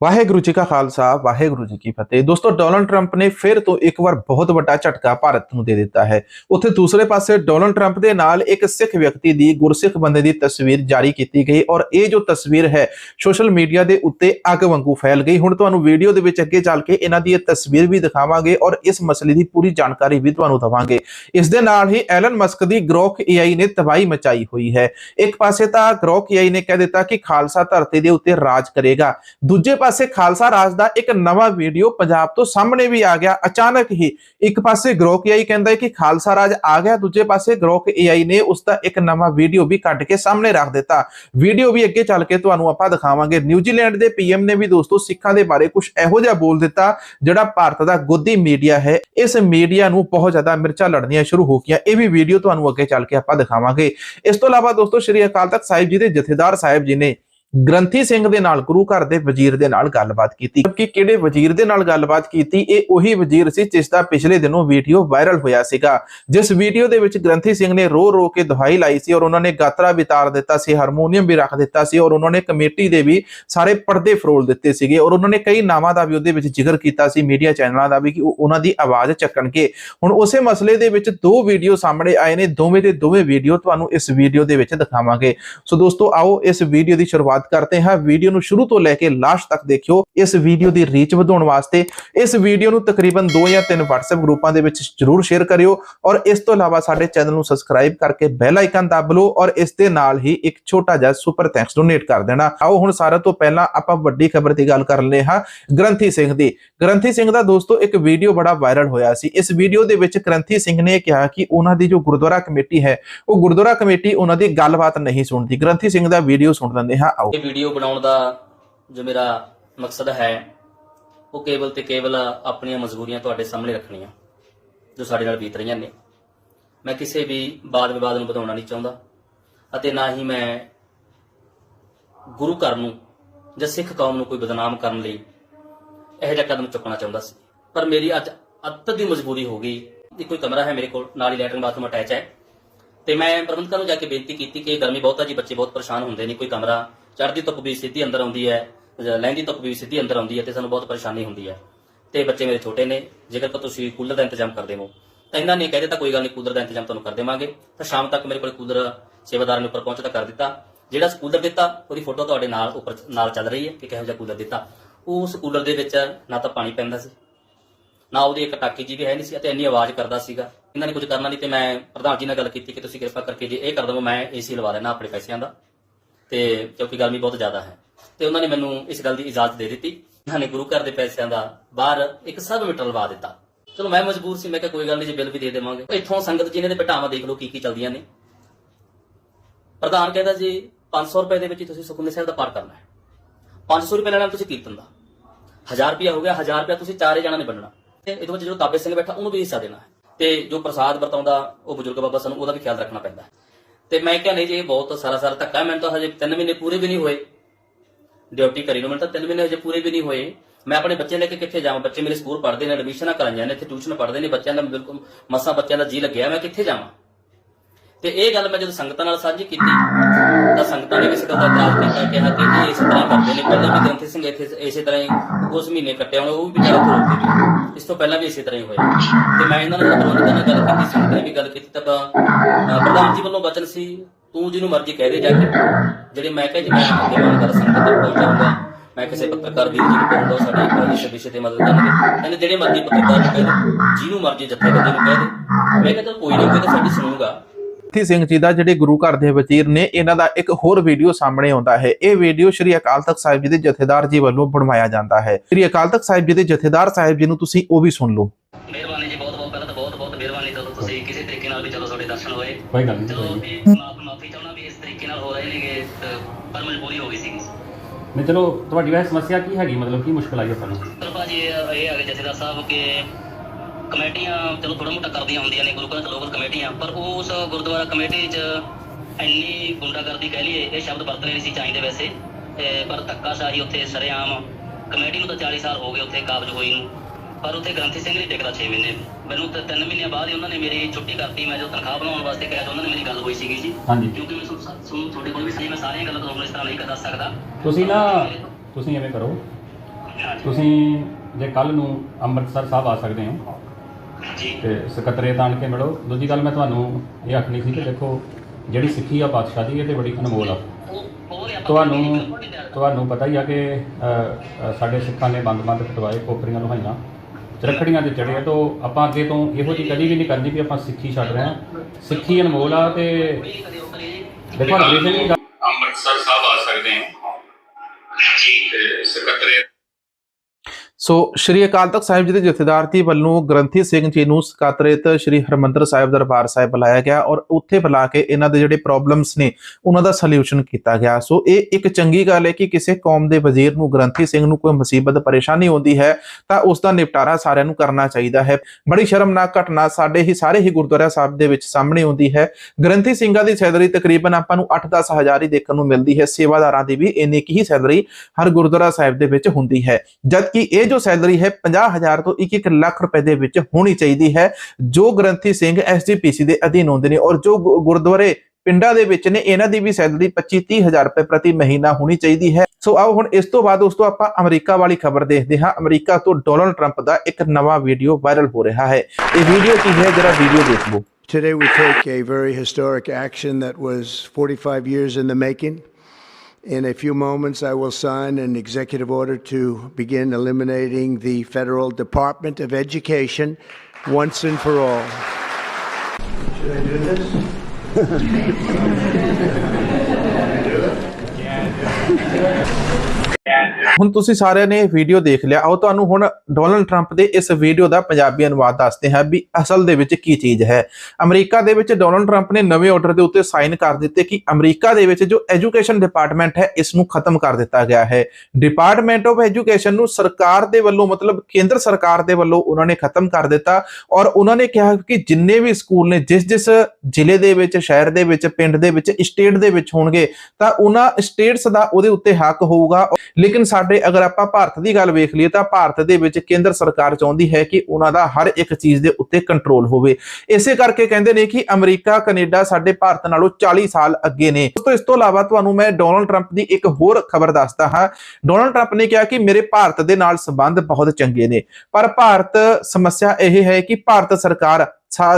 ਵਾਹਿਗੁਰੂ ਜੀ ਕਾ ਖਾਲਸਾ, ਵਾਹਿਗੁਰੂ ਜੀ ਕੀ ਫਤਿਹ। ਦੋਸਤੋ, Donald Trump ਨੇ ਫਿਰ ਤੋਂ ਇੱਕ ਵਾਰ ਬਹੁਤ ਵੱਡਾ ਝਟਕਾ ਭਾਰਤ ਨੂੰ ਦੇ ਦਿੱਤਾ ਹੈ। ਉੱਥੇ ਦੂਸਰੇ ਪਾਸੇ ਡੋਨਲਡ ਟਰੰਪ ਦੇ ਨਾਲ ਇੱਕ ਸਿੱਖ ਵਿਅਕਤੀ ਦੀ ਗੁਰਸਿੱਖ ਬੰਦੇ ਦੀ ਤਸਵੀਰ ਜਾਰੀ ਕੀਤੀ ਗਈ ਔਰ ਇਹ ਜੋ ਤਸਵੀਰ ਹੈ, ਸੋਸ਼ਲ ਮੀਡੀਆ ਦੇ ਉੱਤੇ ਅੱਗ ਵਾਂਗੂ ਫੈਲ ਗਈ। ਹੁਣ ਤੁਹਾਨੂੰ ਵੀਡੀਓ ਦੇ ਵਿੱਚ ਅੱਗੇ ਚੱਲ ਕੇ ਇਹਨਾਂ ਦੀ ਇਹ ਤਸਵੀਰ ਵੀ ਦਿਖਾਵਾਂਗੇ ਔਰ ਇਸ ਮਸਲੇ ਦੀ ਪੂਰੀ ਜਾਣਕਾਰੀ ਵੀ ਤੁਹਾਨੂੰ ਦਵਾਂਗੇ। ਇਸ ਦੇ ਨਾਲ ਹੀ ਐਲਨ ਮਸਕ ਦੀ ਗ੍ਰੋਕ ਏਆਈ ਨੇ ਤਬਾਹੀ ਮਚਾਈ ਹੋਈ ਹੈ। ਇੱਕ ਪਾਸੇ ਤਾਂ ਗ੍ਰੋਕ ਏਆਈ ਨੇ ਕਹਿ ਦਿੱਤਾ ਕਿ ਖਾਲਸਾ ਧਰਤੀ ਦੇ ਉੱਤੇ ਰਾਜ ਕਰੇਗਾ। ਦੂਜੇ ਪਾਸੇ ਖਾਲਸਾ ਰਾਜ ਦਾ ਇੱਕ ਨਵਾਂ ਵੀਡੀਓ ਪੰਜਾਬ ਤੋਂ ਸਾਹਮਣੇ ਵੀ ਆ ਗਿਆ। ਅਚਾਨਕ ਹੀ ਇੱਕ ਪਾਸੇ ਗ੍ਰੋਕ ਏਆਈ ਕਹਿੰਦਾ ਹੈ ਕਿ ਖਾਲਸਾ ਰਾਜ ਆ ਗਿਆ, ਦੂਜੇ ਪਾਸੇ ਗ੍ਰੋਕ ਏਆਈ ਨੇ ਉਸ ਦਾ ਇੱਕ ਨਵਾਂ ਵੀਡੀਓ ਵੀ ਕੱਢ ਕੇ ਸਾਹਮਣੇ ਰੱਖ ਦਿੱਤਾ। ਵੀਡੀਓ ਵੀ ਅੱਗੇ ਚੱਲ ਕੇ ਤੁਹਾਨੂੰ ਆਪਾਂ ਦਿਖਾਵਾਂਗੇ। ਨਿਊਜ਼ੀਲੈਂਡ ਦੇ ਪੀਐਮ ਨੇ ਵੀ ਦੋਸਤੋ ਸਿੱਖਾਂ ਦੇ ਬਾਰੇ ਕੁਝ ਇਹੋ ਜਿਹਾ ਬੋਲ ਦਿੱਤਾ, ਜਿਹੜਾ ਭਾਰਤ ਦਾ ਗੋਦੀ ਮੀਡੀਆ ਹੈ। ਇਸ ਮੀਡੀਆ ਨੂੰ ਬਹੁਤ ਜ਼ਿਆਦਾ ਮਿਰਚਾਂ ਲੜਨੀਆਂ ਸ਼ੁਰੂ ਹੋ ਗਈਆਂ। ਇਹ ਵੀ ਵੀਡੀਓ ਤੁਹਾਨੂੰ ਅੱਗੇ ਚੱਲ ਕੇ ਆਪਾਂ ਦਿਖਾਵਾਂਗੇ। ਇਸ ਤੋਂ ਇਲਾਵਾ ਦੋਸਤੋ ਸ਼੍ਰੀ ਅਕਾਲ ਤਖਤ ਸਾਹਿਬ ਜੀ ਦੇ ਜਥੇਦਾਰ ਸਾਹਿਬ ਜੀ ਨੇ ਗ੍ਰੰਥੀ ਸਿੰਘ ਦੇ ਨਾਲ, ਗੁਰੂ ਘਰ ਦੇ ਵਜ਼ੀਰ ਦੇ ਨਾਲ ਗੱਲਬਾਤ ਕੀਤੀ। ਕਿ ਕਿਹੜੇ ਵਜ਼ੀਰ ਦੇ ਨਾਲ ਗੱਲਬਾਤ ਕੀਤੀ, ਇਹ ਉਹੀ ਵਜ਼ੀਰ ਸੀ ਜਿਸ ਦਾ ਪਿਛਲੇ ਦਿਨੋਂ ਵੀਡੀਓ ਵਾਇਰਲ ਹੋਇਆ ਸੀਗਾ। ਜਿਸ ਵੀਡੀਓ ਦੇ ਵਿੱਚ ਗ੍ਰੰਥੀ ਸਿੰਘ ਨੇ ਰੋ ਰੋ ਕੇ ਦੁਹਾਈ ਲਾਈ ਸੀ ਔਰ ਉਹਨਾਂ ਨੇ ਗਾਤਰਾ ਵੀ ਤਾਰ ਦਿੱਤਾ ਸੀ, ਹਾਰਮੋਨੀਅਮ ਵੀ ਰੱਖ ਦਿੱਤਾ ਸੀ ਔਰ ਉਹਨਾਂ ਨੇ ਕਮੇਟੀ ਦੇ ਵੀ ਸਾਰੇ ਪਰਦੇ ਫਰੋਲ ਦਿੱਤੇ ਸੀਗੇ ਔਰ ਉਹਨਾਂ ਨੇ ਕਈ ਨਾਵਾਂ ਦਾ ਵੀ ਉਹਦੇ ਵਿੱਚ ਜ਼ਿਕਰ ਕੀਤਾ ਸੀ, ਮੀਡੀਆ ਚੈਨਲਾਂ ਦਾ ਵੀ ਕਿ ਉਹ ਉਹਨਾਂ ਦੀ ਆਵਾਜ਼ ਚੱਕਣਗੇ। ਹੁਣ ਉਸੇ ਮਸਲੇ ਦੇ ਵਿੱਚ ਦੋ ਵੀਡੀਓ ਸਾਹਮਣੇ ਆਏ ਨੇ, ਦੋਵੇਂ ਦੇ ਦੋਵੇਂ ਵੀਡੀਓ ਤੁਹਾਨੂੰ ਇਸ ਵੀਡੀਓ ਦੇ ਵਿੱਚ ਦਿਖਾਵਾਂਗੇ। ਸੋ ਦੋਸਤੋ, ਆਓ ਇਸ ਵੀਡੀਓ ਦੀ ਸ਼ੁਰੂਆਤ ਕਰਦੇ ਹਾਂ। ਵੀਡੀਓ ਨੂੰ ਸ਼ੁਰੂ ਤੋਂ ਲੈ ਕੇ ਲਾਸਟ ਤੱਕ ਦੇਖਿਓ। ਇਸ ਵੀਡੀਓ ਦੀ ਰੀਚ ਵਧਾਉਣ ਵਾਸਤੇ ਇਸ ਵੀਡੀਓ ਨੂੰ ਤਕਰੀਬਨ 2 ਜਾਂ 3 WhatsApp ਗਰੁੱਪਾਂ ਦੇ ਵਿੱਚ ਜਰੂਰ ਸ਼ੇਅਰ ਕਰਿਓ। ਔਰ ਇਸ ਤੋਂ ਇਲਾਵਾ ਸਾਡੇ ਚੈਨਲ ਨੂੰ ਸਬਸਕ੍ਰਾਈਬ ਕਰਕੇ ਬੈਲ ਆਈਕਨ ਦਬ ਲਓ ਔਰ ਇਸ ਦੇ ਨਾਲ ਹੀ ਇੱਕ ਛੋਟਾ ਜਿਹਾ ਸੁਪਰ ਥੈਂਕਸ ਡੋਨੇਟ ਕਰ ਦੇਣਾ। ਆਓ ਹੁਣ ਸਾਰਿਆਂ ਤੋਂ ਪਹਿਲਾਂ ਆਪਾਂ ਵੱਡੀ ਖਬਰ ਦੀ ਗੱਲ ਕਰ ਲੈਂਦੇ ਹਾਂ। ਗ੍ਰੰਥੀ ਸਿੰਘ ਦੀ। ਗ੍ਰੰਥੀ ਸਿੰਘ ਦਾ ਦੋਸਤੋ, ਇੱਕ ਵੀਡੀਓ ਬੜਾ ਵਾਇਰਲ ਹੋਇਆ ਸੀ। ਇਸ ਵੀਡੀਓ ਦੇ ਵਿੱਚ ਗ੍ਰੰਥੀ ਸਿੰਘ ਨੇ ਕਿਹਾ ਕਿ ਉਹਨਾਂ ਦੀ ਜੋ ਗੁਰਦੁਆਰਾ ਕਮੇਟੀ ਹੈ, ਉਹ ਗੁਰਦੁਆਰਾ ਕਮੇਟੀ ਉਹਨਾਂ ਦੀ ਗੱਲਬਾਤ ਨਹੀਂ ਸੁਣਦੀ। ਗ੍ਰੰਥੀ ਸਿੰਘ ਦਾ ਵੀਡੀਓ ਸੁਣ ਲੈਂਦੇ ਹਾਂ। ਆਓ। ਇਹ ਵੀਡੀਓ ਬਣਾਉਣ ਦਾ ਜੋ ਮੇਰਾ ਮਕਸਦ ਹੈ, ਉਹ ਕੇਵਲ ਤੇ ਕੇਵਲ ਆਪਣੀਆਂ ਮਜਬੂਰੀਆਂ ਤੁਹਾਡੇ ਸਾਹਮਣੇ ਰੱਖਣੀਆਂ, ਜੋ ਸਾਡੇ ਨਾਲ ਬੀਤ ਰਹੀਆਂ ਨੇ। ਮੈਂ ਕਿਸੇ ਵੀ ਬਾਦ ਵਿਵਾਦ ਨੂੰ ਵਧਾਉਣਾ ਨਹੀਂ ਚਾਹੁੰਦਾ, ਅਤੇ ਨਾ ਹੀ ਮੈਂ ਗੁਰੂ ਘਰ ਨੂੰ ਜਾਂ ਸਿੱਖ ਕੌਮ ਨੂੰ ਕੋਈ ਬਦਨਾਮ ਕਰਨ ਲਈ ਇਹੋ ਜਿਹਾ ਕਦਮ ਚੁੱਕਣਾ ਚਾਹੁੰਦਾ ਸੀ। ਪਰ ਮੇਰੀ ਅੱਜ ਅੱਤ ਦੀ ਮਜਬੂਰੀ ਹੋ ਗਈ ਕਿ ਕੋਈ ਕਮਰਾ ਹੈ ਮੇਰੇ ਕੋਲ, ਨਾਲ ਹੀ ਲੈਟਰਨ ਬਾਥਰੂਮ ਅਟੈਚ ਹੈ। ਤੇ ਮੈਂ ਪ੍ਰਬੰਧਕਾਂ ਨੂੰ ਜਾ ਕੇ ਬੇਨਤੀ ਕੀਤੀ ਕਿ ਗਰਮੀ ਬਹੁਤ ਆ ਜੀ, ਬੱਚੇ ਬਹੁਤ ਪਰੇਸ਼ਾਨ ਹੁੰਦੇ ਨੇ, ਕੋਈ ਕਮਰਾ ਚੜ੍ਹਦੀ ਧੁੱਪ ਵੀ ਸਿੱਧੀ ਅੰਦਰ ਆਉਂਦੀ ਹੈ ਲਹਿੰਦੀ ਧੁੱਪ ਵੀ ਸਿੱਧੀ ਅੰਦਰ ਆਉਂਦੀ ਹੈ ਤੇ ਸਾਨੂੰ ਬਹੁਤ ਪਰੇਸ਼ਾਨੀ ਹੁੰਦੀ ਹੈ। ਤੇ ਬੱਚੇ ਮੇਰੇ ਛੋਟੇ ਨੇ, ਜੇਕਰ ਤੁਸੀਂ ਕੂਲਰ ਦਾ ਇੰਤਜ਼ਾਮ ਕਰ ਦੇਵੋ ਤਾਂ ਇਹਨਾਂ ਨੇ ਕਹਿ ਦਿੱਤਾ, ਕੋਈ ਗੱਲ ਨਹੀਂ, ਕੂਲਰ ਦਾ ਇੰਤਜ਼ਾਮ ਤੁਹਾਨੂੰ ਕਰ ਦੇਵਾਂਗੇ। ਤਾਂ ਸ਼ਾਮ ਤੱਕ ਮੇਰੇ ਕੋਲ ਕੂਲਰ ਸੇਵਾਦਾਰ ਨੇ ਉੱਪਰ ਪਹੁੰਚਦਾ ਕਰ ਦਿੱਤਾ। ਜਿਹੜਾ ਕੂਲਰ ਦਿੱਤਾ, ਉਹਦੀ ਫੋਟੋ ਤੁਹਾਡੇ ਨਾਲ ਉੱਪਰ ਨਾਲ ਚੱਲ ਰਹੀ ਹੈ ਕਿ ਕਿਹੋ ਜਿਹਾ ਕੂਲਰ ਦਿੱਤਾ। ਉਸ ਕੂਲਰ ਦੇ ਵਿੱਚ ਨਾ ਤਾਂ ਪਾਣੀ ਪੈਂਦਾ ਸੀ, ਨਾ ਉਹਦੀ ਇੱਕ ਟਾਕੀ ਜੀ ਵੀ ਹੈ ਨਹੀਂ ਸੀ ਅਤੇ ਇੰਨੀ ਆਵਾਜ਼ ਕਰਦਾ ਸੀਗਾ। ਇਹਨਾਂ ਨੇ ਕੁਝ ਕਰਨਾ ਨਹੀਂ ਤੇ ਮੈਂ ਪ੍ਰਧਾਨ ਜੀ ਨਾਲ ਗੱਲ ਕੀਤੀ ਕਿ ਤੁਸੀਂ ਕਿਰਪਾ ਕਰਕੇ ਜੇ ਇਹ ਕਰ ਦਵੋ, ਮੈਂ ਏਸੀ ਲਵਾ ਦੇਣਾ ਆਪਣੇ ਪੈਸਿਆਂ ਦਾ। ਤੇ ਕਿਉਂਕਿ ਗਰਮੀ ਬਹੁਤ ਜ਼ਿਆਦਾ ਹੈ। ਤੇ ਉਹਨਾਂ ਨੇ ਮੈਨੂੰ ਇਸ ਗੱਲ ਦੀ ਇਜਾਜ਼ਤ ਦੇ ਦਿੱਤੀ। ਇਹਨਾਂ ਨੇ ਗੁਰੂ ਘਰ ਦੇ ਪੈਸਿਆਂ ਦਾ ਬਾਹਰ ਇੱਕ ਸਬ ਮੀਟਰ ਲਵਾ ਦਿੱਤਾ। ਚਲੋ ਮੈਂ ਮਜਬੂਰ ਸੀ, ਮੈਂ ਕਿਹਾ ਕੋਈ ਗੱਲ ਨਹੀਂ, ਜੀ ਬਿੱਲ ਵੀ ਦੇ ਦੇਵਾਂਗੇ। ਇੱਥੋਂ ਸੰਗਤ ਜੀ ਨੇ ਦੇ ਬਟਾਵਾ ਦੇਖ ਲਓ ਕੀ ਕੀ ਚੱਲਦੀਆਂ ਨੇ। ਪ੍ਰਧਾਨ ਕਹਿੰਦਾ ਜੀ 500 ਰੁਪਏ ਦੇ ਵਿੱਚ ਤੁਸੀਂ ਸੁਖਮਨੀ ਸਾਹਿਬ ਦਾ ਪਾਠ ਕਰਨਾ ਹੈ। 500 ਰੁਪਏ ਲੈਣਾ ਤੁਸੀਂ ਕੀਰਤਨ ਦਾ। 1000 ਰੁਪਿਆ ਹੋ ਗਿਆ 1000 ਰੁਪਿਆ ਤੁਸੀਂ ਚਾਰੇ ਜਣਾਂ ਨੇ ਵੰਡਣਾ। ਤੇ ਇਹਦੇ ਵਿੱਚ ਜੋ ਤਾਬੇ ਸਿੰਘ ਬੈਠਾ, ਉਹਨੂੰ ਵੀ ਹਿੱਸਾ ਦੇਣਾ ਹੈ। ਤੇ ਜੋ ਪ੍ਰਸਾਦ ਵਰਤਾਉਂਦਾ, ਉਹ ਬਜ਼ੁਰਗ ਬਾਬਾ ਸਾਨੂੰ ਉਹਦਾ ਵੀ ਖਿਆਲ ਰੱਖਣਾ ਪੈਂਦਾ ਹੈ। ਤੇ ਮੈਂ ਕਿਹਾ ਨਹੀਂ ਜੀ, ਇਹ ਬਹੁਤ ਸਾਰਾ ਸਾਰਾ ਧੱਕਾ ਮੈਨੂੰ ਤਾਂ ਹਜੇ 3 ਮਹੀਨੇ ਪੂਰੇ ਵੀ ਨਹੀਂ ਹੋਏ। ਡਿਊਟੀ ਕਰੀ ਨੂੰ, ਮੈਨੂੰ ਤਾਂ 3 ਮਹੀਨੇ ਹਜੇ ਪੂਰੇ ਵੀ ਨਹੀਂ ਹੋਏ। ਮੈਂ ਆਪਣੇ ਬੱਚੇ ਲੈ ਕੇ ਕਿੱਥੇ ਜਾਵਾਂ? ਬੱਚੇ ਮੇਰੇ ਸਕੂਲ ਪੜ੍ਹਦੇ ਨੇ ਐਡਮਿਸ਼ਨਾਂ ਕਰਾਈਆਂ ਨੇ, ਇੱਥੇ ਟਿਊਸ਼ਨ ਪੜ੍ਹਦੇ ਨੇ, ਬੱਚਿਆਂ ਦਾ ਬਿਲਕੁਲ ਮਸਾਂ ਬੱਚਿਆਂ ਦਾ ਜੀ ਲੱਗਿਆ, ਮੈਂ ਕਿੱਥੇ ਜਾਵਾਂ? ਤੇ ਇਹ ਗੱਲ ਮੈਂ ਜਦੋਂ ਸੰਗਤਾਂ ਨਾਲ ਸਾਂਝੀ ਕੀਤੀ, ਤਾਂ ਸੰਗਤਾਂ ਨੇ ਇਸ ਦਾ ਇਤਰਾਜ਼ ਕੀਤਾ ਕਿਹਾ ਕਿ ਇਹ ਇਸੇ ਤਰ੍ਹਾਂ ਕਰਦੇ ਨੇ, ਪਹਿਲਾਂ ਵੀ ਗ੍ਰੰਥੀ ਸਿੰਘ ਇੱਥੇ ਇਸੇ ਤਰ੍ਹਾਂ ਹੀ ਉਸ ਮਹੀਨੇ ਕੱਟਿਆ, ਹੋਣਾ ਉਹ ਵੀ ਵਿਚਾਰੇ ਤੋਂ ਰੋਕਦੇ ਇਸ ਤੋਂ ਪਹਿਲਾਂ ਵੀ ਇਸੇ ਤਰ੍ਹਾਂ ਹੀ ਹੋਇਆ। ਤੇ ਮੈਂ ਇਹਨਾਂ ਨਾਲ ਪ੍ਰਬੰਧਕਾਂ ਨਾਲ ਗੱਲ ਕੀਤੀ, ਸੰਗਤਾਂ ਵੀ ਗੱਲ ਕੀਤੀ, ਤਾਂ ਪ੍ਰਧਾਨ ਜੀ ਵੱਲੋਂ ਬਚਨ ਸੀ, ਤੂੰ ਜਿਹਨੂੰ ਮਰਜ਼ੀ ਕਹਿ ਦੇ ਜਾ ਕੇ, ਜਿਹੜੇ ਮੈਂ ਕਿਹਾ ਜੀ ਅੱਗੇ ਮੰਨ ਕਰ ਸੰਗਤ ਤੱਕ ਪਹੁੰਚਾਉਂਗਾ। ਮੈਂ ਕਿਸੇ ਪੱਤਰਕਾਰ ਵੀਰ ਜੀ ਨੂੰ ਕਹੂੰਗਾ ਸਾਡੇ ਇੱਕ ਇਸ ਵਿਸ਼ੇ ਤੇ ਮਦਦ ਕਰਨਗੇ। ਕਹਿੰਦੇ ਜਿਹੜੇ ਮਰਜ਼ੀ ਪੱਤਰਕਾਰ ਨੂੰ ਕਹਿ ਦੇ, ਜਿਹਨੂੰ ਮਰਜ਼ੀ ਜਥੇਬੰਦੀ ਨੂੰ ਕਹਿ ਦੇ। ਮੈਂ ਕਹਿੰਦਾ ਕੋਈ ਨਹੀਂ ਕੋਈ ਤਾਂ ਸਾਡੀ ਸੁਣੂਗਾ। ਗ੍ਰੰਥੀ ਸਿੰਘ ਜੀ ਦਾ ਜਿਹੜੇ ਗੁਰੂ ਘਰ ਦੇ ਵਜ਼ੀਰ ਨੇ ਇਹਨਾਂ ਦਾ ਇੱਕ ਹੋਰ ਵੀਡੀਓ ਸਾਹਮਣੇ ਆਉਂਦਾ ਹੈ। ਇਹ ਵੀਡੀਓ ਸ਼੍ਰੀ ਅਕਾਲ ਤਖਤ ਸਾਹਿਬ ਜੀ ਦੇ ਜਥੇਦਾਰ ਜੀ ਵੱਲੋਂ ਬਣਵਾਇਆ ਜਾਂਦਾ ਹੈ। ਸ਼੍ਰੀ ਅਕਾਲ ਤਖਤ ਸਾਹਿਬ ਜੀ ਦੇ ਜਥੇਦਾਰ ਸਾਹਿਬ ਜੀ ਨੂੰ ਤੁਸੀਂ ਉਹ ਵੀ ਸੁਣ ਲਓ। ਮਿਹਰਬਾਨੀ ਜੀ ਬਹੁਤ ਬਹੁਤ ਪਹਿਲਾਂ ਤਾਂ ਬਹੁਤ ਬਹੁਤ ਮਿਹਰਬਾਨੀ। ਚਲੋ ਤੁਸੀਂ ਕਿਸੇ ਤਰੀਕੇ ਨਾਲ ਵੀ ਚਲੋ ਤੁਹਾਡੇ ਦਰਸ਼ਨ ਹੋਏ। ਕੋਈ ਗੱਲ ਨਹੀਂ ਮਾਫ ਚਾਹਣਾ ਵੀ ਇਸ ਤਰੀਕੇ ਨਾਲ ਹੋ ਰਹੇ ਨੇਗੇ ਪਰ ਮਜਬੂਰੀ ਹੋ ਗਈ ਸੀ। ਨਹੀਂ ਚਲੋ ਤੁਹਾਡੀ ਵੈਸੇ ਸਮੱਸਿਆ ਕੀ ਹੈਗੀ? ਮਤਲਬ ਕੀ ਮੁਸ਼ਕਲ ਆਈ ਆਪਾਂ ਨੂੰ? ਚਲੋ ਭਾਜੀ ਇਹ ਇਹ ਹੈਗੇ ਜਥੇਦਾਰ ਸਾਹਿਬ ਕਿ ਕਮੇਟੀਆਂ ਚਲੋ ਥੋੜਾ ਮੋਟਾ ਕਰਦੀਆਂ ਹੁੰਦੀਆਂ ਨੇ ਗੁਰੂ ਘਰ ਲੋਕਲ ਕਮੇਟੀਆਂ ਪਰ ਉਸ ਗੁਰਦੁਆਰਾ ਕਮੇਟੀ 'ਚ ਇੰਨੀ ਗੁੰਡਾਗਰਦੀ ਕਹਿ ਲਈਏ ਇਹ ਸ਼ਬਦ ਵਰਤਣੇ ਨਹੀਂ ਸੀ ਚਾਹੀਦੇ ਵੈਸੇ ਪਰ ਧੱਕਾਸ਼ਾਹੀ ਉੱਥੇ ਸਰੇਆਮ ਕਮੇਟੀ ਨੂੰ ਤਾਂ 40 ਸਾਲ ਹੋ ਗਏ ਉੱਥੇ ਕਾਬਜ ਹੋਈ ਨੂੰ ਪਰ ਉੱਥੇ ਗ੍ਰੰਥੀ ਸਿੰਘ ਨਹੀਂ ਟਿਕਦਾ 6 ਮਹੀਨੇ। ਮੈਨੂੰ ਤਾਂ 3 ਮਹੀਨਿਆਂ ਬਾਅਦ ਹੀ ਉਹਨਾਂ ਨੇ ਮੇਰੀ ਛੁੱਟੀ ਕਰਤੀ ਮੈਂ ਜੋ ਤਨਖਾਹ ਬਣਾਉਣ ਵਾਸਤੇ ਕਿਹਾ ਤਾਂ ਉਹਨਾਂ ਨੇ ਮੇਰੀ ਗੱਲ ਹੋਈ ਸੀਗੀ ਜੀ। ਹਾਂਜੀ। ਕਿਉਂਕਿ ਮੈਂ ਸੁਣ- ਤੁਹਾਡੇ ਕੋਲ ਵੀ ਸਹੀ ਮੈਂ ਸਾਰੀਆਂ ਗੱਲਾਂ ਤੁਹਾਨੂੰ ਇਸ ਤਰ੍ਹਾਂ ਨਹੀਂ ਦੱਸ ਸਕਦਾ। ਤੁਸੀਂ ਨਾ ਤੁਸੀਂ ਐਵੇਂ ਕਰੋ। ਤੁਸੀਂ ਜੇ ਕੱਲ ਨੂੰ ਅੰਮ੍ਰਿਤਸਰ ਸਾਹਿਬ ਆ ਸਕਦੇ ਹੋ ਜੀ। ਤੇ ਸਕੱਤਰੇਤ ਆਣ ਕੇ ਮਿਲੋ। ਦੂਜੀ ਗੱਲ ਮੈਂ ਤੁਹਾਨੂੰ ਇਹ ਆਖਣੀ ਸੀ ਕਿ ਦੇਖੋ ਜਿਹੜੀ ਸਿੱਖੀ ਆ ਪਾਤਸ਼ਾਹ ਦੀ ਇਹ ਤੇ ਬੜੀ ਅਨਮੋਲ ਆ। ਤੁਹਾਨੂੰ ਤੁਹਾਨੂੰ ਪਤਾ ਹੀ ਆ ਕਿ ਅ, ਅ, ਸਾਡੇ ਸਿੱਖਾਂ ਨੇ ਬੰਦ-ਬੰਦ ਕਟਵਾਏ ਕੋਪਰੀਆਂ ਲੁਹਾਈਆਂ। ਰੱਖੜੀਆਂ ਤੇ ਚੜੇ ਤੋਂ ਆਪਾਂ ਅੱਗੇ ਤੋਂ ਇਹੋ ਜਿਹੀ ਕਦੀ ਵੀ ਨਹੀਂ ਕਰਨੀ ਵੀ ਆਪਾਂ ਸਿੱਖੀ ਛੱਡ ਰਹੇ ਹਾਂ। ਸਿੱਖੀ ਅਨਮੋਲ ਆ ਤੇ ਦੇਖੋ ਹਰਪ੍ਰੀਤ ਸਿੰਘ ਜੀ ਅੰਮ੍ਰਿਤਸਰ ਸਾਹਿਬ ਆ ਸਕਦੇ ਹੋ। ਜੀ। ਤੇ ਸਕੱਤਰੇਤ ਸੋ ਸ਼੍ਰੀ ਅਕਾਲ ਤਖਤ ਸਾਹਿਬ ਜੀ ਦੇ ਜਥੇਦਾਰ ਦੀ ਵੱਲੋਂ ਗ੍ਰੰਥੀ ਸਿੰਘ ਜੀ ਨੂੰ ਸਕਾਤਰੇਤ ਸ਼੍ਰੀ ਹਰਮੰਦਰ ਸਾਹਿਬ ਦਰਬਾਰ ਸਾਹਿਬ ਬੁਲਾਇਆ ਗਿਆ ਔਰ ਉੱਥੇ ਬੁਲਾ ਕੇ ਇਹਨਾਂ ਦੇ ਜਿਹੜੇ ਪ੍ਰੋਬਲਮਸ ਨੇ ਉਹਨਾਂ ਦਾ ਸੋਲੂਸ਼ਨ ਕੀਤਾ ਗਿਆ। ਸੋ ਇਹ ਇੱਕ ਚੰਗੀ ਗੱਲ ਹੈ ਕਿ ਕਿਸੇ ਕੌਮ ਦੇ ਵਜ਼ੀਰ ਨੂੰ, ਗ੍ਰੰਥੀ ਸਿੰਘ ਨੂੰ ਕੋਈ ਮੁਸੀਬਤ, ਪਰੇਸ਼ਾਨੀ ਆਉਂਦੀ ਹੈ ਤਾਂ ਉਸ ਦਾ ਨਿਪਟਾਰਾ ਸਾਰਿਆਂ ਨੂੰ ਕਰਨਾ ਚਾਹੀਦਾ ਹੈ। ਬੜੀ ਸ਼ਰਮਨਾਕ ਘਟਨਾ ਸਾਡੇ ਹੀ ਸਾਰੇ ਹੀ ਗੁਰਦੁਆਰਾ ਸਾਹਿਬ ਦੇ ਵਿੱਚ ਸਾਹਮਣੇ ਆਉਂਦੀ ਹੈ। ਗ੍ਰੰਥੀ ਸਿੰਘਾਂ ਦੀ ਸੈਲਰੀ ਤਕਰੀਬਨ ਆਪਾਂ ਨੂੰ 8-10 ਹਜ਼ਾਰ ਹੀ ਦੇਖਣ ਨੂੰ ਮਿਲਦੀ ਹੈ। ਸੇਵਾਦਾਰਾਂ ਦੀ ਵੀ ਇੰਨੀ ਕੀ ਹੀ ਸੈਲਰੀ ਹਰ ਗੁਰਦੁਆਰਾ ਸਾਹਿਬ ਦੇ ਵਿੱਚ ਹੁੰਦੀ ਹੈ। ਜਦਕਿ ਇਹ ਜੋ ਸੈਲਰੀ ਹੈ 50000 ਤੋਂ 1-1 ਲੱਖ ਰੁਪਏ ਦੇ ਵਿੱਚ ਹੋਣੀ ਚਾਹੀਦੀ ਹੈ ਜੋ ਗ੍ਰੰਥੀ ਸਿੰਘ ਐਸਜੀਪੀਸੀ ਦੇ ਅਧੀਨ ਹੁੰਦੇ ਨੇ ਔਰ ਜੋ ਗੁਰਦੁਆਰੇ ਪਿੰਡਾਂ ਦੇ ਵਿੱਚ ਨੇ ਇਹਨਾਂ ਦੀ ਵੀ ਸੈਲਰੀ 25-30 ਰੁਪਏ ਪ੍ਰਤੀ ਮਹੀਨਾ ਹੋਣੀ ਚਾਹੀਦੀ ਹੈ। ਸੋ ਆਓ ਹੁਣ ਇਸ ਤੋਂ ਬਾਅਦ ਉਸ ਆਪਾਂ ਅਮਰੀਕਾ ਵਾਲੀ ਖਬਰ ਦੇਖਦੇ ਹਾਂ। ਅਮਰੀਕਾ ਤੋਂ ਡੋਨਲਡ ਟਰੰਪ ਦਾ ਇੱਕ ਨਵਾਂ ਵੀਡੀਓ ਵਾਇਰਲ ਹੋ ਰਿਹਾ ਹੈ। ਇਹ ਵੀਡੀਓ ਕੀ ਹੈ? ਜਰਾ ਵੀਡੀਓ ਦੇਖ। ਲਓ Today, we take a very historic action that was 45 years in the making. In a few moments, I will sign an executive order to begin eliminating the Federal Department of Education once and for all. Should I do this? ਹੁਣ ਤੁਸੀਂ ਸਾਰਿਆਂ ਨੇ ਇਹ video ਦੇਖ ਲਿਆ। ਆਓ ਤੁਹਾਨੂੰ ਹੁਣ ਡੋਨਲਡ ਟਰੰਪ ਦੇ ਇਸ ਵੀਡੀਓ ਦਾ ਪੰਜਾਬੀ ਅਨੁਵਾਦ ਦੱਸਦੇ ਹਾਂ ਵੀ ਅਸਲ ਦੇ ਵਿੱਚ ਕੀ ਚੀਜ਼ ਹੈ। ਅਮਰੀਕਾ ਦੇ ਵਿੱਚ ਡੋਨਲਡ ਟਰੰਪ ਨੇ ਨਵੇਂ ਆਰਡਰ ਦੇ ਉੱਤੇ ਸਾਈਨ ਕਰ ਦਿੱਤੇ ਕਿ ਅਮਰੀਕਾ ਦੇ ਵਿੱਚ ਜੋ ਐਜੂਕੇਸ਼ਨ ਡਿਪਾਰਟਮੈਂਟ ਹੈ, ਇਸ ਨੂੰ ਖਤਮ ਕਰ ਦਿੱਤਾ ਗਿਆ ਹੈ। ਡਿਪਾਰਟਮੈਂਟ ਆਫ ਐਜੂਕੇਸ਼ਨ ਨੂੰ ਸਰਕਾਰ ਦੇ ਵੱਲੋਂ ਮਤਲਬ ਕੇਂਦਰ ਸਰਕਾਰ ਦੇ ਵੱਲੋਂ ਉਹਨਾਂ ਨੇ ਖਤਮ ਕਰ ਦਿੱਤਾ ਔਰ ਉਹਨਾਂ ਨੇ ਕਿਹਾ ਕਿ ਜਿੰਨੇ ਵੀ ਸਕੂਲ ਨੇ, ਜਿਸ ਜਿਸ ਜ਼ਿਲ੍ਹੇ ਦੇ ਵਿੱਚ, ਸ਼ਹਿਰ ਦੇ ਵਿੱਚ, ਪਿੰਡ ਦੇ ਵਿੱਚ ਸਟੇਟ ਦੇ ਵਿੱਚ ਹੋਣਗੇ, ਤਾਂ ਉਹਨਾਂ ਸਟੇਟਸ ਦਾ ਉਹਦੇ ਉੱਤੇ ਹੱਕ ਹੋਊਗਾ। ਲੇਕਿਨ ਸਾਡੇ ਅਗਰ ਆਪਾਂ ਭਾਰਤ ਦੀ ਗੱਲ ਵੇਖ ਲਈਏ ਤਾਂ ਭਾਰਤ ਦੇ ਵਿੱਚ ਕੇਂਦਰ ਸਰਕਾਰ ਚਾਹੁੰਦੀ ਹੈ ਕਿ ਉਹਨਾਂ ਦਾ ਹਰ ਇੱਕ ਚੀਜ਼ ਦੇ ਉੱਤੇ ਕੰਟਰੋਲ ਹੋਵੇ। ਇਸੇ ਕਰਕੇ ਕਹਿੰਦੇ ਨੇ ਕਿ ਅਮਰੀਕਾ, ਕੈਨੇਡਾ ਸਾਡੇ ਭਾਰਤ ਨਾਲੋਂ 40 ਸਾਲ ਅੱਗੇ ਨੇ। ਦੋਸਤੋ, ਇਸ ਤੋਂ ਇਲਾਵਾ ਤੁਹਾਨੂੰ ਮੈਂ ਡੋਨਲਡ ਟਰੰਪ ਦੀ ਇੱਕ ਹੋਰ ਖਬਰ ਦੱਸਦਾ ਹਾਂ। ਡੋਨਲਡ ਟਰੰਪ ਨੇ ਕਿਹਾ ਕਿ ਮੇਰੇ ਭਾਰਤ ਦੇ ਨਾਲ ਸੰਬੰਧ ਬਹੁਤ ਚੰਗੇ ਨੇ। ਪਰ ਭਾਰਤ ਸਮੱਸਿਆ ਇਹ ਹੈ ਕਿ ਭਾਰਤ ਸਰਕਾਰ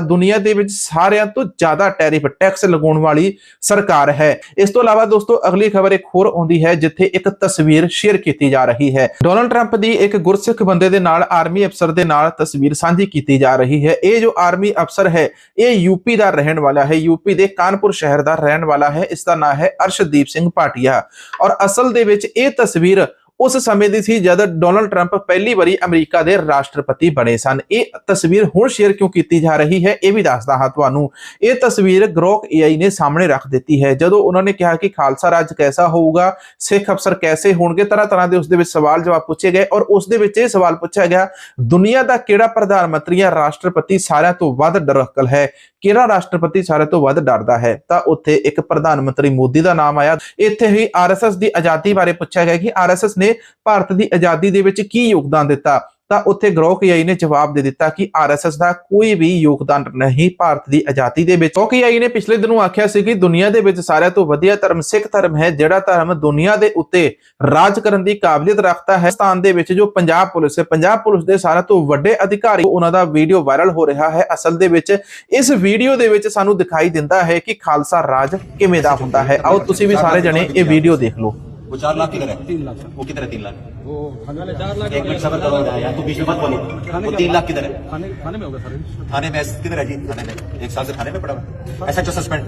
ਦੁਨੀਆ ਦੇ ਵਿੱਚ ਸਾਰਿਆਂ ਤੋਂ ਜ਼ਿਆਦਾ ਟੈਰਿਫ, ਟੈਕਸ ਲਗਾਉਣ ਵਾਲੀ ਸਰਕਾਰ ਹੈ। ਇਸ ਤੋਂ ਇਲਾਵਾ ਦੋਸਤੋ, ਅਗਲੀ ਖਬਰ ਇੱਕ ਹੋਰ ਆਉਂਦੀ ਹੈ, ਜਿੱਥੇ ਇੱਕ ਤਸਵੀਰ ਸ਼ੇਅਰ ਕੀਤੀ ਜਾ ਰਹੀ ਹੈ। ਡੋਨਲਡ ਟਰੰਪ ਦੀ ਇੱਕ ਗੁਰਸਿੱਖ ਬੰਦੇ ਦੇ ਨਾਲ, ਆਰਮੀ ਅਫਸਰ ਦੇ ਨਾਲ ਤਸਵੀਰ ਸਾਂਝੀ ਕੀਤੀ ਜਾ ਰਹੀ ਹੈ। ਇਹ ਜੋ ਆਰਮੀ ਅਫਸਰ ਹੈ, ਇਹ ਯੂਪੀ ਦਾ ਰਹਿਣ ਵਾਲਾ ਹੈ। ਯੂਪੀ ਦੇ ਕਾਨਪੁਰ ਸ਼ਹਿਰ ਦਾ ਰਹਿਣ ਵਾਲਾ ਹੈ। ਇਸ ਦਾ ਨਾਮ ਹੈ ਅਰਸ਼ਦੀਪ ਸਿੰਘ ਭਾਟੀਆ। ਔਰ ਅਸਲ ਦੇ ਵਿੱਚ ਇਹ ਤਸਵੀਰ ਉਸ ਸਮੇਂ ਦੀ ਸੀ ਜਦ ਡੋਨਲਡ ਟਰੰਪ ਪਹਿਲੀ ਵਾਰੀ ਅਮਰੀਕਾ ਦੇ ਰਾਸ਼ਟਰਪਤੀ ਬਣੇ ਸਨ। ਇਹ ਤਸਵੀਰ ਹੁਣ ਸ਼ੇਅਰ ਕਿਉਂ ਕੀਤੀ ਜਾ ਰਹੀ ਹੈ, ਇਹ ਵੀ ਦੱਸਦਾ ਹਾਂ ਤੁਹਾਨੂੰ। ਇਹ ਤਸਵੀਰ ਗ੍ਰੋਕ ਏਆਈ ਨੇ ਸਾਹਮਣੇ ਰੱਖ ਦਿੱਤੀ ਹੈ। ਜਦੋਂ ਉਹਨਾਂ ਨੇ ਕਿਹਾ ਕਿ ਖਾਲਸਾ ਰਾਜ ਕੈਸਾ ਹੋਊਗਾ, ਸਿੱਖ ਅਫਸਰ ਕੈਸੇ ਹੋਣਗੇ ਤਰ੍ਹਾਂ ਤਰ੍ਹਾਂ ਦੇ ਉਸ ਦੇ ਵਿੱਚ ਸਵਾਲ ਜਵਾਬ ਪੁੱਛੇ ਗਏ ਔਰ ਉਸ ਦੇ ਵਿੱਚ ਇਹ ਸਵਾਲ ਪੁੱਛਿਆ ਗਿਆ, ਦੁਨੀਆ ਦਾ ਕਿਹੜਾ ਪ੍ਰਧਾਨ ਮੰਤਰੀ ਜਾਂ ਰਾਸ਼ਟਰਪਤੀ ਸਾਰਿਆਂ ਤੋਂ ਵੱਧ ਡਰਕਲ ਹੈ? ਕਿਹੜਾ ਰਾਸ਼ਟਰਪਤੀ ਸਾਰਿਆਂ ਤੋਂ ਵੱਧ ਡਰਦਾ ਹੈ? ਤਾਂ ਉੱਥੇ ਇੱਕ ਪ੍ਰਧਾਨ ਮੰਤਰੀ ਮੋਦੀ ਦਾ ਨਾਮ ਆਇਆ। ਇੱਥੇ ਹੀ ਆਰਐਸਐਸ ਦੀ ਆਜ਼ਾਦੀ ਬਾਰੇ ਪੁੱਛਿਆ ਗਿਆ ਕਿ ਆਰਐਸਐਸ ਨੇ ਭਾਰਤ ਦੀ ਆਜ਼ਾਦੀ ਦੇ ਵਿੱਚ ਕੀ ਯੋਗਦਾਨ ਦਿੱਤਾ? ਤਾਂ ਉੱਥੇ ਗ੍ਰੋਕ ਨੇ ਜਵਾਬ ਦੇ ਦਿੱਤਾ ਕਿ ਆਰਐਸਐਸ ਦਾ ਕੋਈ ਵੀ ਯੋਗਦਾਨ ਨਹੀਂ, ਭਾਰਤ ਦੀ ਆਜ਼ਾਦੀ ਦੇ ਵਿੱਚ। ਗ੍ਰੋਕ ਨੇ ਪਿਛਲੇ ਦਿਨੋਂ ਆਖਿਆ ਸੀ ਕਿ ਦੁਨੀਆ ਦੇ ਵਿੱਚ ਸਾਰਿਆਂ ਤੋਂ ਵਧੀਆ ਧਰਮ ਸਿੱਖ ਧਰਮ ਹੈ, ਜਿਹੜਾ ਧਰਮ ਦੁਨੀਆ ਦੇ ਉੱਤੇ ਰਾਜ ਕਰਨ ਦੀ ਕਾਬਲੀਅਤ ਰੱਖਦਾ ਹੈ। ਸਥਾਨ ਦੇ ਵਿੱਚ ਜੋ ਪੰਜਾਬ ਪੁਲਿਸ ਹੈ, ਪੰਜਾਬ ਪੁਲਿਸ ਦੇ ਸਾਰਿਆਂ ਤੋਂ ਵੱਡੇ ਅਧਿਕਾਰੀ, ਉਹਨਾਂ ਦਾ ਵੀਡੀਓ ਵਾਇਰਲ ਹੋ ਰਿਹਾ ਹੈ। ਅਸਲ ਦੇ ਵਿੱਚ ਇਸ ਵੀਡੀਓ ਦੇ ਵਿੱਚ ਸਾਨੂੰ ਦਿਖਾਈ ਦਿੰਦਾ ਹੈ ਕਿ ਖਾਲਸਾ ਰਾਜ ਕਿਵੇਂ ਦਾ ਹੁੰਦਾ ਹੈ। ਆਓ ਤੁਸੀਂ ਵੀ ਸਾਰੇ ਜਣੇ ਇਹ ਵੀਡੀਓ ਦੇਖ ਲਓ। वो चार लाख किधर है तीन लाख। वो किधर है तीन लाख? वो थाने चार लाख एक मिनट सबर करो यार तू बीच में मत बोलो वो तीन लाख किधर है थाने थाने में होगा सर। थाने में किधर है जी थाने में। एक साल से थाने में पड़ा हुआ। ऐसा जो सस्पेंड।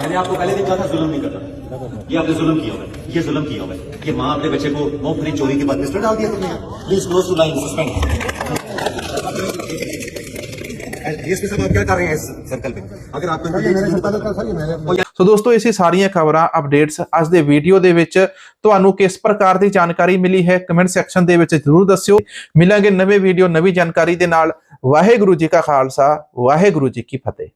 मैंने आपको पहले दिन कहा था जुल्म नहीं करना। ये आपने जुल्म किया होगा ये जुल्म किया होगा ये माँ अपने बच्चे को मुफ़्त चोरी के बाद पिस्टल डाल दिया तुमने। Please close to line suspend DSP साहब आप क्या कर रहे हैं इस सर्कल पे अगर आपको ये चीज़ पता- ਸੋ ਦੋਸਤੋ ਇਸੇ ਸਾਰੀਆਂ ਖਬਰਾਂ ਅਪਡੇਟਸ ਅੱਜ ਦੇ ਵੀਡੀਓ ਦੇ ਵਿੱਚ ਤੁਹਾਨੂੰ ਕਿਸ ਪ੍ਰਕਾਰ ਦੀ ਜਾਣਕਾਰੀ ਮਿਲੀ ਹੈ ਕਮੈਂਟ ਸੈਕਸ਼ਨ ਦੇ ਵਿੱਚ ਜਰੂਰ ਦੱਸਿਓ ਮਿਲਾਂਗੇ ਨਵੇਂ ਵੀਡੀਓ ਨਵੀਂ ਜਾਣਕਾਰੀ ਦੇ ਨਾਲ ਵਾਹਿਗੁਰੂ ਜੀ ਕਾ ਖਾਲਸਾ ਵਾਹਿਗੁਰੂ ਜੀ ਕੀ ਫਤਿਹ